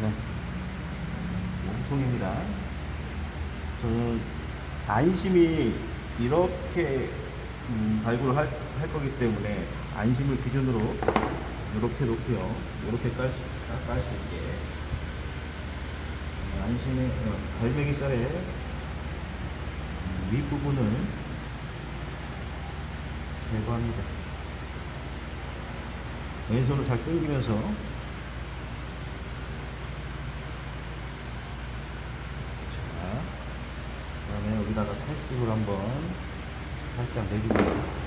네. 몸통입니다. 저는 안심이 이렇게 음, 발굴을 할, 할 거기 때문에 안심을 기준으로 이렇게 놓고요. 이렇게 깔, 수- 깔- 깔수 있게. 음, 안심의 어, 갈매기 살의 음, 윗부분을 제거합니다. 왼손을 잘 당기면서 자, 탈죽을 한번 살짝 내주고요.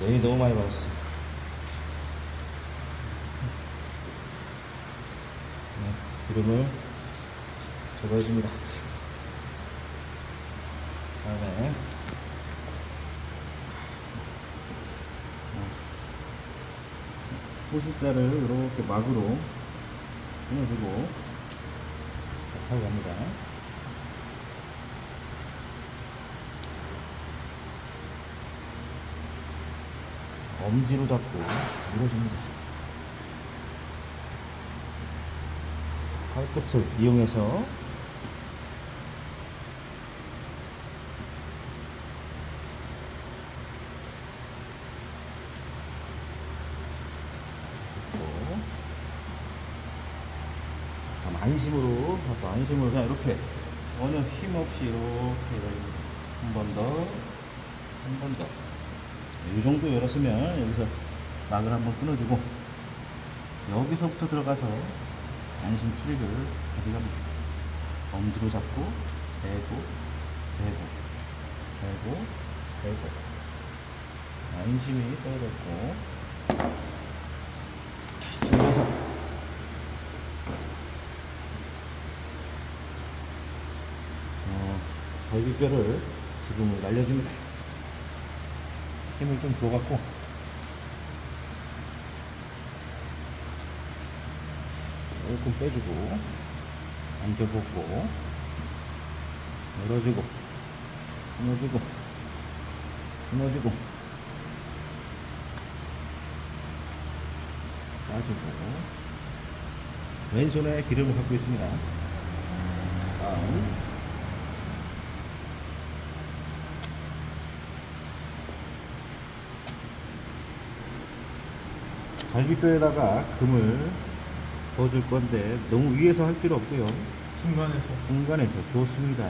냉이 너무 많이 받았어. 네, 기름을 제거해줍니다. 다음에 토시살을 이렇게 막으로 끊어주고 하고 갑니다. 엄지로 잡고 밀어줍니다. 팔끝을 이용해서 안심으로 가서 안심으로 그냥 이렇게 전혀 힘 없이 이렇게 한 번 더, 한 번 더. 이 정도 열었으면 여기서 막을 한번 끊어주고 여기서부터 들어가서 안심 추리를 가져갑니다. 엄지로 잡고 대고 대고 대고 대고 안심이 떨어졌고 다시 들어가서 어, 갈비뼈를 지금 날려줍니다. 힘을 좀 줘갖고. 조금 빼주고 얹어보고 열어주고 끊어주고 끊어주고 빠지고. 왼손에 기름을 갖고 있습니다. 다음 갈비뼈에다가 금을 넣어줄 건데 너무 위에서 할 필요 없고요. 중간에서. 중간에서. 좋습니다.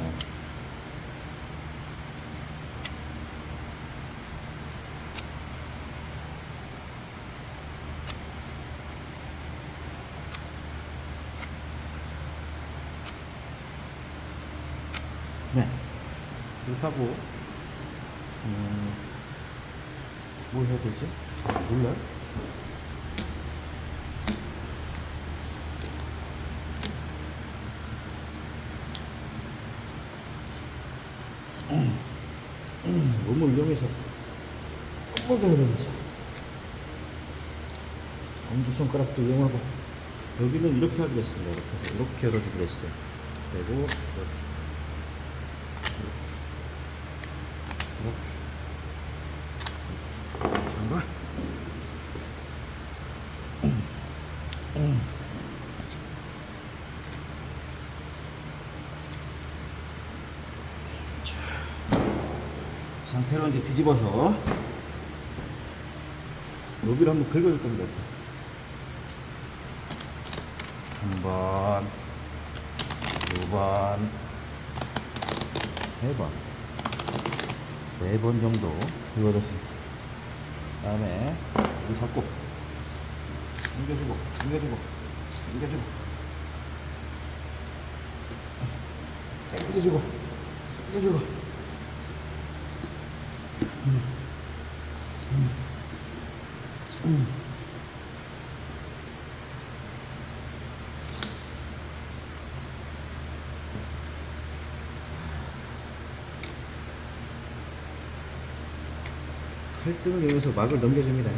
네. 이렇게 하고 음, 뭘 해야 되지? 몰라? 몸을 이용해서 꾹꾹 열어서. 엄지손가락도 이용하고. 여기는 이렇게 하기로 했습니다. 이렇게 해서 이렇게 열어주기로 했어요. 그리고 이렇게. 이렇게 이렇게 잠깐 상태로 이제 뒤집어서 여기를 한번 긁어줄 겁니다. 한 번, 두 번, 세 번, 네 번 정도 긁어줬습니다. 그 다음에 여기 잡고 당겨주고, 당겨주고, 당겨주고, 당겨주고, 당겨주고. 칼등을 이용해서 막을 넘겨줍니다.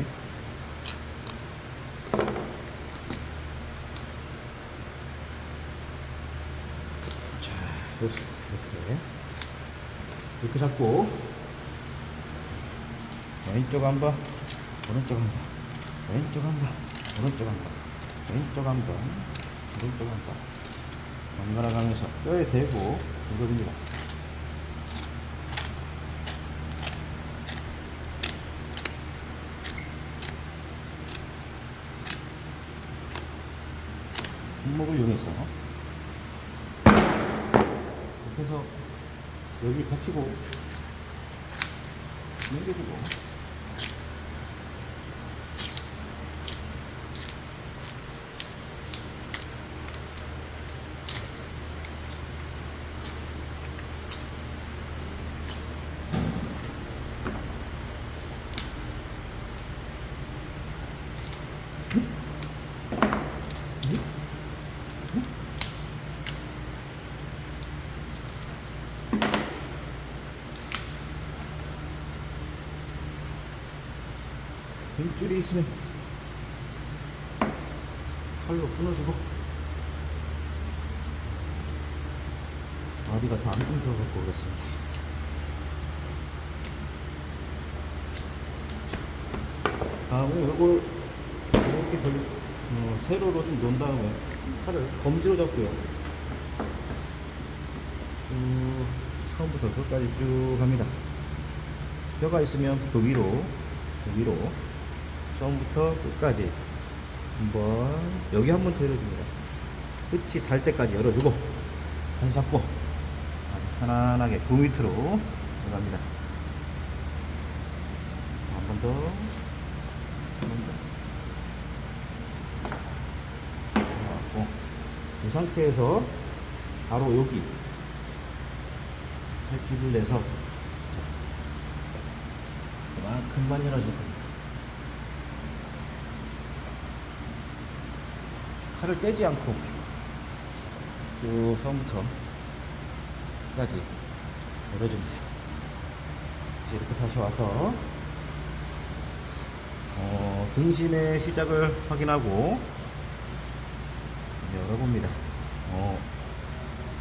자. 이렇게. 이렇게 잡고, 왼쪽 한 번, 오른쪽 한 번, 왼쪽 한 번, 오른쪽 한 번, 왼쪽 한 번, 오른쪽 한 번. 번갈아 가면서 뼈에 대고 긁어줍니다. 손목을 이용해서 이렇게 해서 여기 받치고 넘겨주고 힘줄이 있으면 칼로 끊어주고. 어디가 더안 끊겨갖고 그렇습니다. 다음에 이걸 이렇게 벌, 어, 세로로 좀 놓은 다음에 칼을 검지로 잡고요. 쭉 처음부터 끝까지 쭉 갑니다. 뼈가 있으면 그 위로 그 위로 처음부터 끝까지 한번 여기 한 번 더 열어줍니다. 끝이 달 때까지 열어주고 다시 잡고 아주 편안하게 그 밑으로 들어갑니다. 한 번 더 한 번 더. 하고 이 상태에서 바로 여기 팔집을 내서 그만큼만 열어줄 겁니다. 칼을 떼지 않고 쭉 처음부터 끝까지 열어줍니다. 이제 이렇게 다시 와서 어, 등심의 시작을 확인하고 열어봅니다. 어,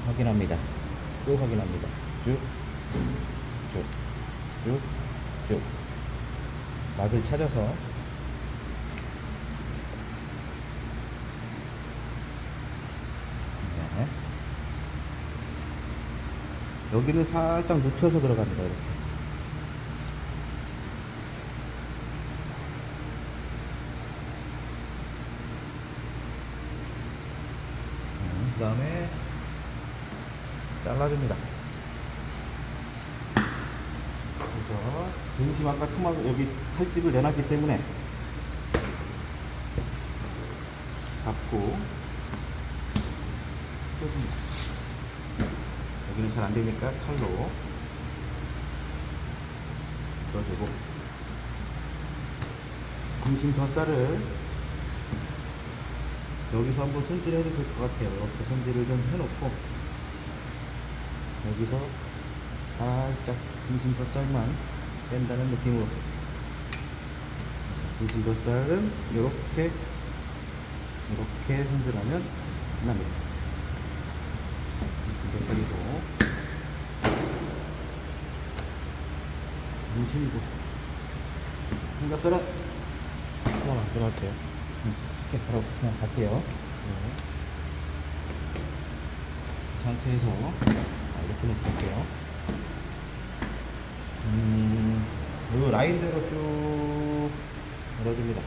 확인합니다. 쭉 확인합니다. 쭉, 쭉, 쭉, 쭉. 막을 찾아서 네. 여기는 살짝 눕혀서 들어갑니다 이렇게 그 다음에 잘라줍니다 그래서 등심 아까 토막 여기 칼집을 내놨기 때문에 잡고 뜯습니다. 여기는 잘 안되니까 칼로 넣어주고 등심 덧살을 여기서 한번 손질 해도 될 것 같아요. 이렇게 손질을 좀 해놓고 여기서 살짝 등심 덧살만 뺀다는 느낌으로 등심 덧살은 이렇게 이렇게 손질하면 끝납니다 덧살이고 등심이고 삼겹살은 한번 안 들어갈게요. 이렇게 바로 그냥 갈게요 네. 이 상태에서 아, 이렇게 놓고 갈게요 음, 이 라인대로 쭉 열어줍니다.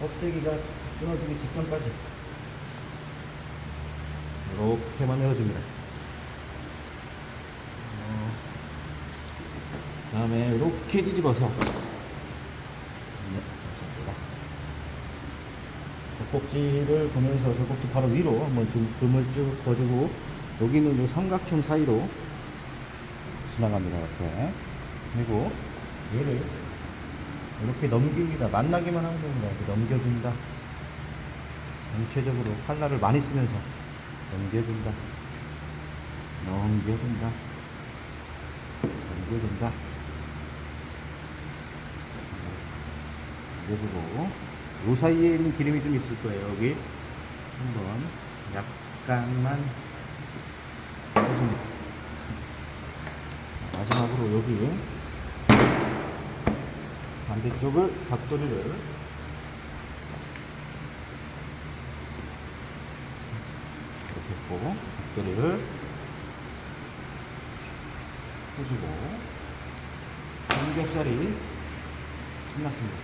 껍데기가 끊어지기 직전까지 이렇게만 열어줍니다. 어, 다음에 이렇게 뒤집어서 네. 젖꼭지를 보면서 젖꼭지 바로 위로 한번 좀 금을 쭉 거주고 여기는 이 삼각형 사이로 지나갑니다 이렇게 그리고 얘를 이렇게 넘깁니다. 만나기만 하면 됩니다. 이렇게 넘겨준다. 전체적으로 칼날을 많이 쓰면서 넘겨준다. 넘겨준다. 넘겨준다. 넘겨주고 요 사이에 있는 기름이 좀 있을 거예요. 여기 한번 약간만 해줍니다. 마지막으로 여기 반대쪽을 각도리를 했고 각도리를 해주고 삼겹살이 끝났습니다.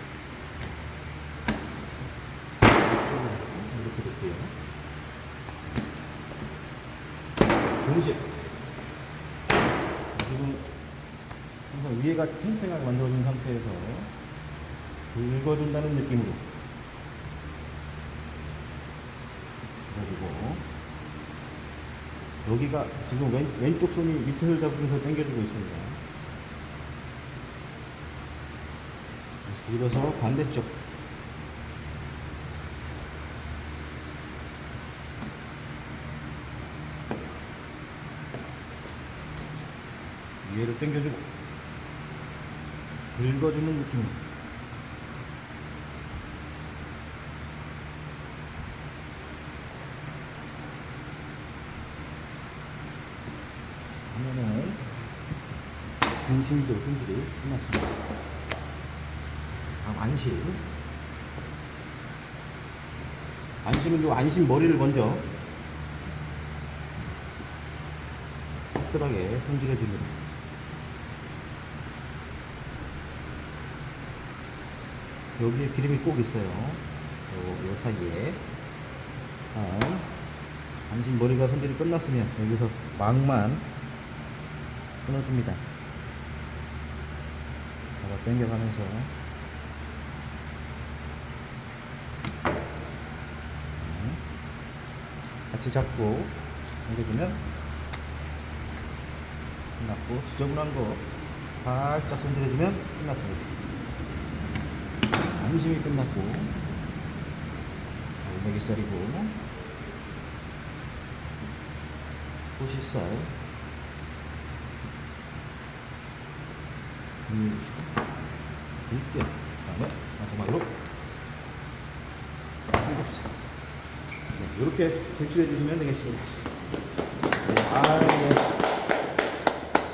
이렇게 될게요. 동시에 지금 항상 위에가 팽팽하게 만들어진 상태에서 긁어준다는 느낌으로 그래가지고 여기가 지금 왼, 왼쪽 손이 밑에를 잡으면서 당겨주고 있습니다. 뒤로서 반대쪽 위에를 당겨주고 긁어주는 느낌 하면은 중심도 손질이 끝났습니다. 다음 안심 안심은 요 안심 머리를 먼저 깨끗하게 손질해 줍니다. 여기에 기름이 꼭 있어요. 요, 요 사이에. 다음, 안심 머리가 손질이 끝났으면 여기서 막만 끊어줍니다. 잡아 당겨가면서. 음, 같이 잡고 당겨주면 끝났고 지저분한 거 살짝 손질해주면 끝났습니다. 안심이 끝났고 알배기살이고 소시살 음, 굵게 그다음에 마지막으로 삼겹살 네, 이렇게 제출해 주시면 되겠습니다 네, 아, 네.